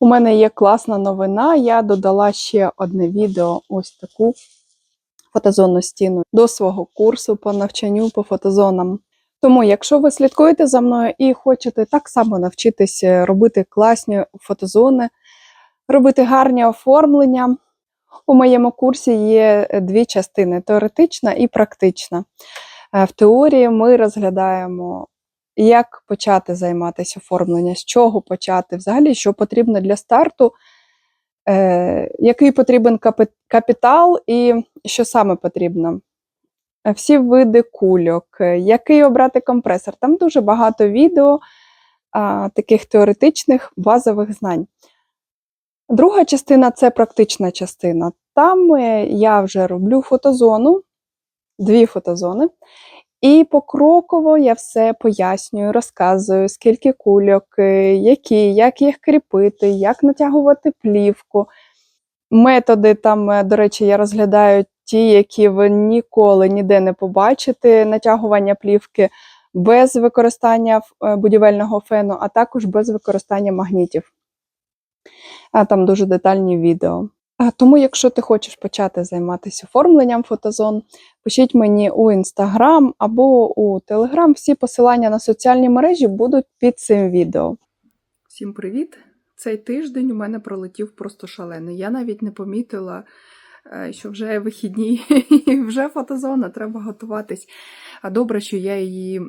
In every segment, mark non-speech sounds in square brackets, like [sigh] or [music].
У мене є класна новина. Я додала ще одне відео, ось таку фотозонну стіну до свого курсу по навчанню по фотозонам. Тому, якщо ви слідкуєте за мною і хочете так само навчитися робити класні фотозони, робити гарні оформлення, у моєму курсі є дві частини: теоретична і практична. Е, В теорії ми розглядаємо, як почати займатися оформленням, з чого почати, взагалі, що потрібно для старту, е, який потрібен капітал і що саме потрібно. Е, Всі види кульок, е, який обрати компресор. Там дуже багато відео а, таких теоретичних базових знань. Друга частина це практична частина. Там е, я вже роблю фотозону, дві фотозони, і покроково я все пояснюю, розказую, скільки кульок, е, які, як їх кріпити, як натягувати плівку. Методи там, е, до речі, я розглядаю ті, які ви ніколи ніде не побачите, натягування плівки без використання е, будівельного фену, а також без використання магнітів. А там дуже детальні відео. Тому, якщо ти хочеш почати займатися оформленням фотозон, пишіть мені у інстаграм або у телеграм. Всі посилання на соціальні мережі будуть під цим відео. Всім привіт! Цей тиждень у мене пролетів просто шалено. Я навіть не помітила, е, що вже вихідні [laughs] вже фотозона, треба готуватись. А добре, що я її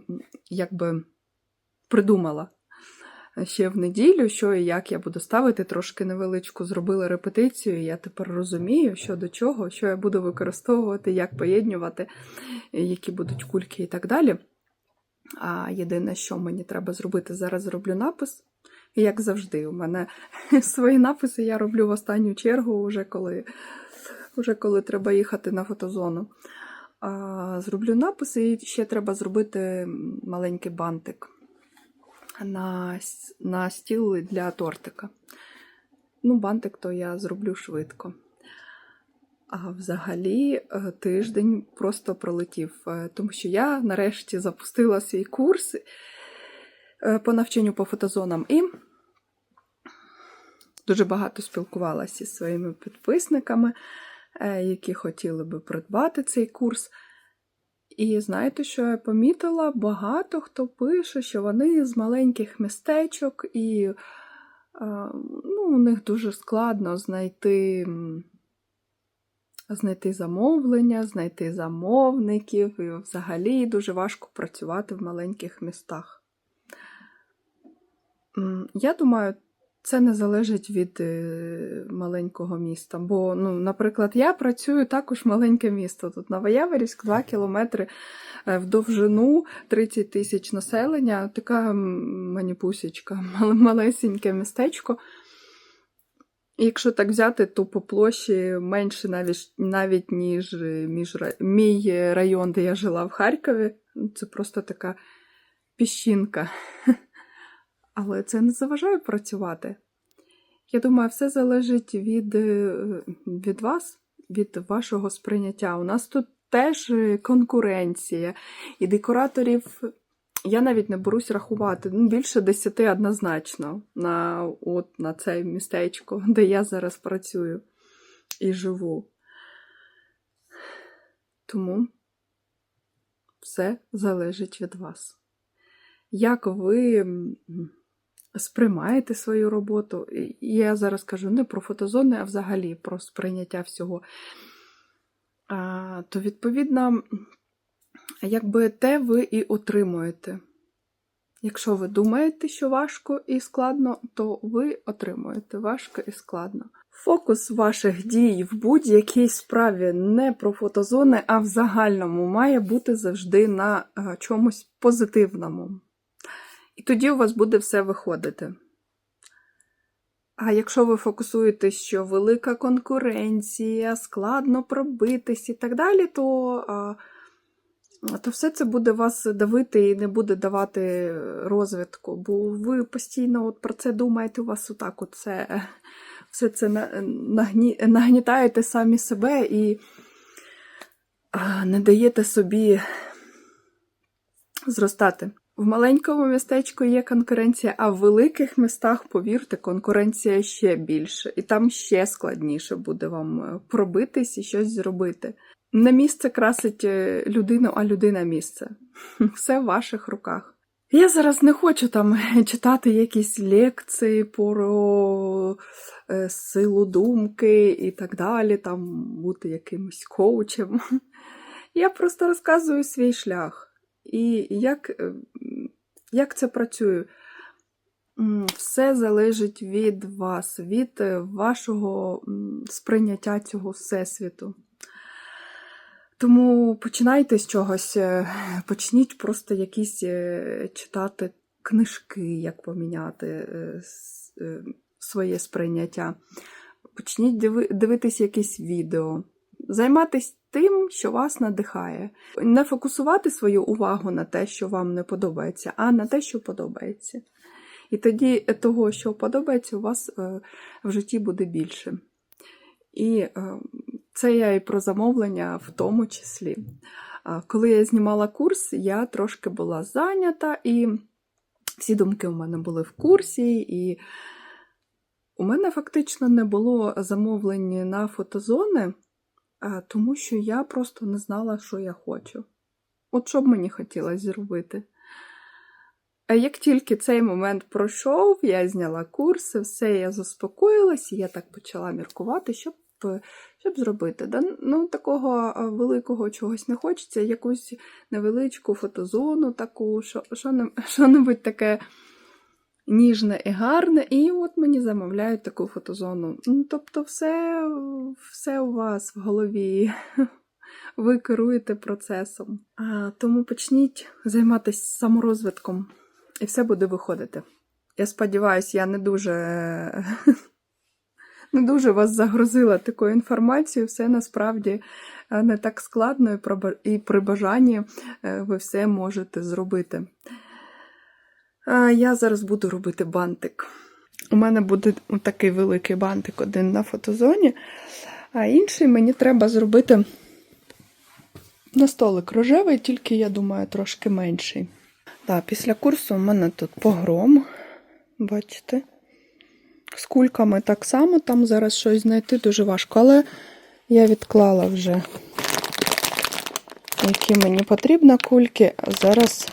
якби придумала ще в неділю, що і як я буду ставити. Трошки невеличку зробила репетицію. Я тепер розумію, що до чого, що я буду використовувати, як поєднювати, які будуть кульки і так далі. А єдине, що мені треба зробити, зараз зроблю напис. І як завжди, у мене [laughs] свої написи я роблю в останню чергу, вже коли, вже коли треба їхати на фотозону. А, зроблю написи, і ще треба зробити маленький бантик на, на стіл для тортика. Ну, бантик то я зроблю швидко. А взагалі е, тиждень просто пролетів, е, тому що я нарешті запустила свій курс е, по навчанню по фотозонам і дуже багато спілкувалася зі своїми підписниками, які хотіли би придбати цей курс. І знаєте, що я помітила? Багато хто пише, що вони з маленьких містечок, і ну, у них дуже складно знайти, знайти замовлення, знайти замовників, і взагалі дуже важко працювати в маленьких містах. Я думаю, це не залежить від е, маленького міста. Бо, ну, наприклад, я працюю також маленьке місто. Тут Новояворівськ, 2 кілометри е, в довжину, 30 тисяч населення, така м, маніпусечка, малесеньке містечко. І якщо так взяти, то по площі менше навіть, навіть ніж е, між, мій район, де я жила в Харкові. Це просто така піщинка. [laughs] Але це не заважає працювати. Я думаю, все залежить від, е, від вас, від вашого сприйняття. У нас тут теж е, конкуренція, і декораторів я навіть не берусь рахувати. Ну, більше десяти однозначно на, от, на це містечко, [laughs] де я зараз працюю і живу. Тому все залежить від вас. Як ви сприймаєте свою роботу? І Я зараз кажу не про фотозони, а взагалі про сприйняття всього. А, то, відповідно, якби те ви і отримуєте. Якщо ви думаєте, що важко і складно, то ви отримуєте важко і складно. Фокус ваших дій в будь-якій справі не про фотозони, а в загальному має бути завжди на е, чомусь позитивному. І тоді у вас буде все виходити. А якщо ви фокусуєтесь, що велика конкуренція, складно пробитись і так далі, то, то все це буде вас давити і не буде давати розвитку, бо ви постійно от про це думаєте, у вас отак от все це нагні, нагнітаєте самі себе і не даєте собі зростати. В маленькому містечку є конкуренція, а в великих містах, повірте, конкуренція ще більше, і там ще складніше буде вам е, пробитись і щось зробити. Не місце красить е, людину, а людина місце. [laughs] Все в ваших руках. Я зараз не хочу там читати якісь лекції про е, силу думки і так далі, там бути якимось коучем. [laughs] Я просто розказую свій шлях. І як, е, як це працює? Все залежить від вас, від е, вашого сприйняття цього всесвіту. Тому починайте з чогось, е, почніть просто якісь читати книжки, як поміняти своє сприйняття. Почніть дивитись якісь відео. Займатися тим, що вас надихає. Не фокусувати свою увагу на те, що вам не подобається, а на те, що подобається. І тоді того, що подобається, у вас е, в житті буде більше. І е, це я і про замовлення в тому числі. Коли я знімала курс, я трошки була зайнята, і всі думки у мене були в курсі, і у мене фактично не було замовлень на фотозони, тому що я просто не знала, що я хочу. От що б мені хотілося зробити. Як тільки цей момент пройшов, я зняла курси, все, я заспокоїлась, і я так почала міркувати, щоб, щоб зробити. Да, ну, такого великого чогось не хочеться, якусь невеличку фотозону, таку, що, що, що-небудь таке ніжне і гарне, і от мені замовляють таку фотозону. Ну, тобто, все, все у вас в голові. [laughs] Ви керуєте процесом. А, тому почніть займатися саморозвитком, і все буде виходити. Я сподіваюся, я не дуже, [laughs] не дуже вас загрузила такою інформацією. Все насправді е, не так складно, і при бажанні е, ви все можете зробити. Я зараз буду робити бантик. У мене буде такий великий бантик один на фотозоні, а інший мені треба зробити на столик рожевий, тільки, я думаю, трошки менший. Так, після курсу у мене тут погром. Бачите? З кульками так само, там зараз щось знайти дуже важко, але я відклала вже, які мені потрібні кульки, а зараз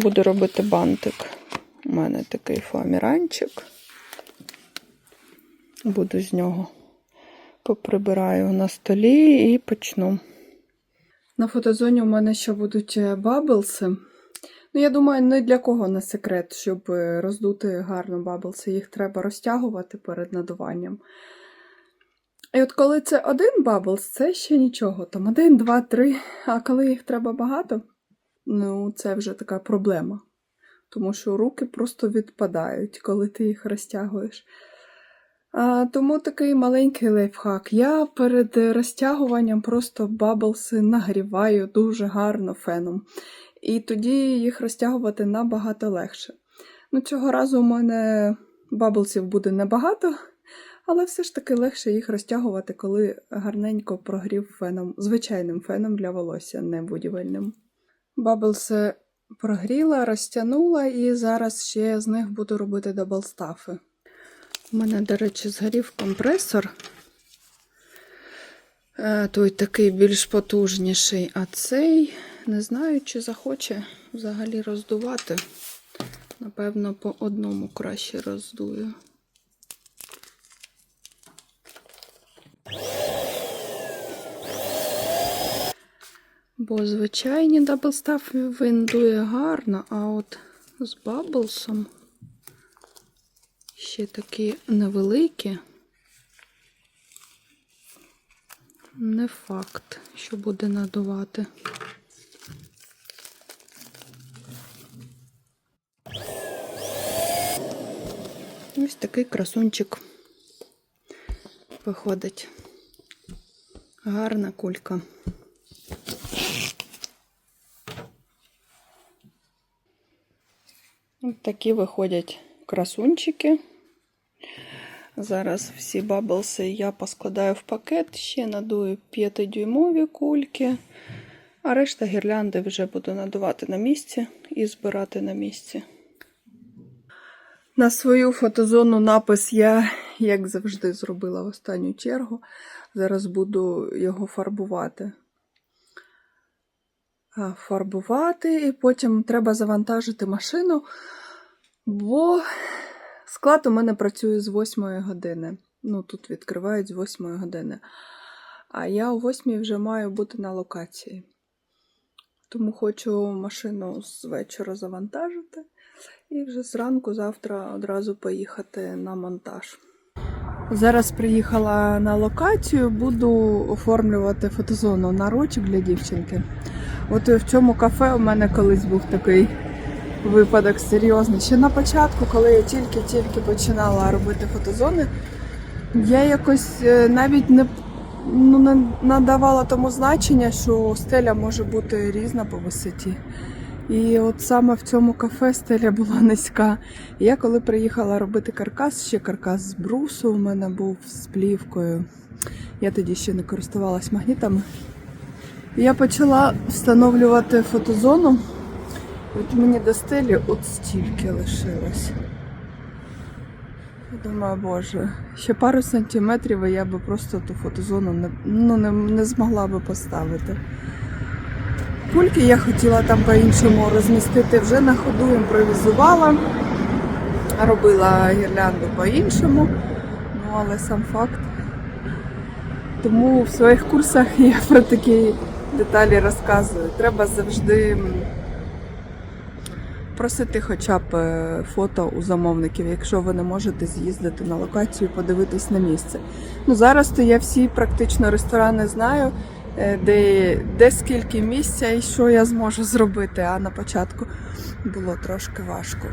буду робити бантик. У мене такий фоаміранчик. Буду з нього поприбираю на столі і почну. На фотозоні у мене ще будуть е, баблси. Ну, я думаю, не для кого не секрет, щоб е, роздути гарно баблси. Їх треба розтягувати перед надуванням. І от коли це один баблс, це ще нічого. Там один, два, три. А коли їх треба багато, ну, це вже така проблема. Тому що руки просто відпадають, коли ти їх розтягуєш. А, тому такий маленький лайфхак. Я перед розтягуванням просто баблси нагріваю дуже гарно феном. І тоді їх розтягувати набагато легше. Ну, цього разу у мене баблсів буде небагато, але все ж таки легше їх розтягувати, коли гарненько прогрів феном, звичайним феном для волосся, не будівельним. Баблси прогріла, розтягнула, і зараз ще з них буду робити даблстафи. У мене, до речі, згорів компресор. Е, Той такий більш потужніший, а цей не знаю, чи захоче взагалі роздувати. Напевно, по одному краще роздую. Бо звичайні даблстаф він дує гарно, а от з баблсом ще такі невеликі. Не факт, що буде надувати. Ось такий красунчик виходить. Гарна кулька. Ось такі виходять красунчики. Зараз всі баблси я поскладаю в пакет, ще надую 5-дюймові кульки. А решта гірлянди вже буду надувати на місці і збирати на місці. На свою фотозону напис я, як завжди, зробила в останню чергу. Зараз буду його фарбувати. Фарбувати, і потім треба завантажити машину, бо склад у мене працює з 8 години. Ну, тут відкривають з 8 години. А я о 8 вже маю бути на локації. Тому хочу машину з вечора завантажити і вже зранку завтра одразу поїхати на монтаж. Зараз приїхала на локацію, буду оформлювати фотозону на рочок для дівчинки. От в цьому кафе у мене колись був такий випадок серйозний. Ще на початку, коли я тільки-тільки починала робити фотозони, я якось е, навіть не, ну, не надавала тому значення, що стеля може бути різна по висоті. І от саме в цьому кафе стеля була [laughs] низька. Я коли приїхала робити каркас, ще каркас з брусу у мене був з плівкою. Я тоді ще не користувалась магнітами. Я почала встановлювати фотозону. От мені до стелі от стільки лишилось. Думаю, боже, ще пару сантиметрів і я би просто ту фотозону не, ну, не, не змогла би поставити. Кульки я хотіла там по-іншому розмістити вже на ходу, імпровізувала, робила гірлянду по-іншому, ну але сам факт. Тому в своїх курсах я про такі деталі розказую. Треба завжди м, просити хоча б е, фото у замовників, якщо ви не можете з'їздити на локацію, подивитись на місце. Ну зараз то я всі практично ресторани знаю, е, де, де скільки місця і що я зможу зробити. А на початку було трошки важко.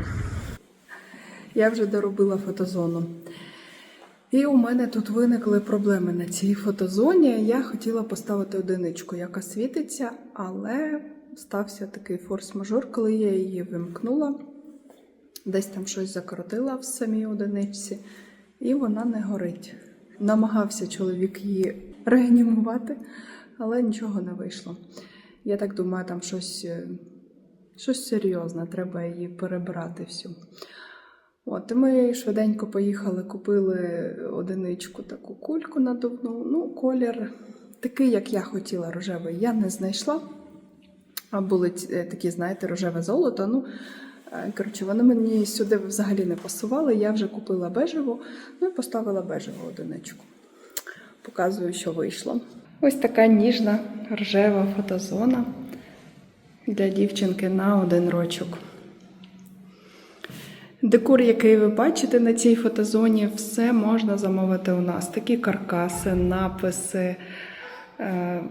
Я вже доробила фотозону. І у мене тут виникли проблеми на цій фотозоні. Я хотіла поставити одиничку, яка світиться, але стався такий форс-мажор, коли я її вимкнула. Десь там щось закрутила в самій одиничці, і вона не горить. Намагався чоловік її реанімувати, але нічого не вийшло. Я так думаю, там щось, е, щось серйозне, треба її перебирати всю. От, і ми швиденько поїхали, купили одиничку таку кульку надувну. Ну, колір такий, як я хотіла, рожевий, я не знайшла. А були е, такі, знаєте, рожеве золото. Ну, е, коротше, вони мені сюди взагалі не пасували. Я вже купила бежеву, ну і поставила бежеву одиничку. Показую, що вийшло. Ось така ніжна рожева фотозона для дівчинки на один рочок. Декор, який ви бачите на цій фотозоні, все можна замовити у нас. Такі каркаси, написи, е,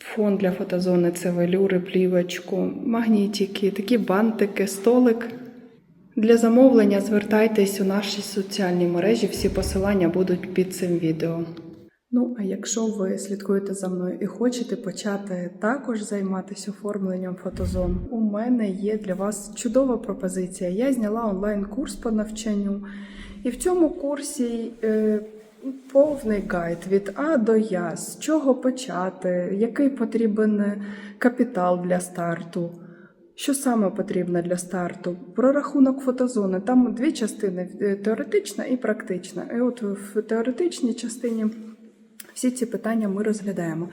фон для фотозони це велюри, плівочку, магнітики, такі бантики, столик. Для замовлення звертайтесь у наші соціальні мережі, всі посилання будуть під цим відео. Ну, а якщо ви слідкуєте за мною і хочете почати також займатися оформленням фотозон, у мене є для вас чудова пропозиція. Я зняла онлайн-курс по навчанню, і в цьому курсі е, повний гайд від А до Я, з чого почати, який потрібен капітал для старту. Що саме потрібно для старту? Прорахунок фотозони. Там дві частини: е, теоретична і практична. І от в теоретичній частині всі ці питання ми розглядаємо.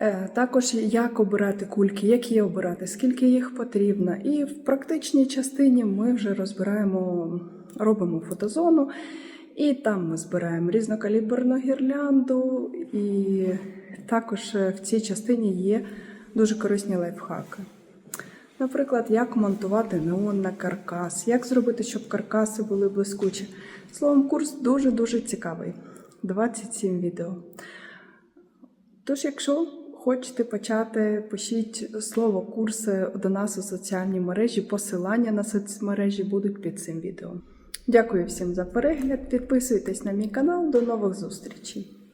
Е, Також як обирати кульки, які обирати, скільки їх потрібно. І в практичній частині ми вже розбираємо, робимо фотозону, і там ми збираємо різнокаліберну гірлянду, і також е, в цій частині є дуже корисні лайфхаки. Наприклад, як монтувати неон на каркас, як зробити, щоб каркаси були блискучі. Словом, курс дуже-дуже цікавий. 27 відео. Тож, якщо хочете почати, пишіть слово курси до нас у соціальній мережі. Посилання на соцмережі будуть під цим відео. Дякую всім за перегляд. Підписуйтесь на мій канал. До нових зустрічей!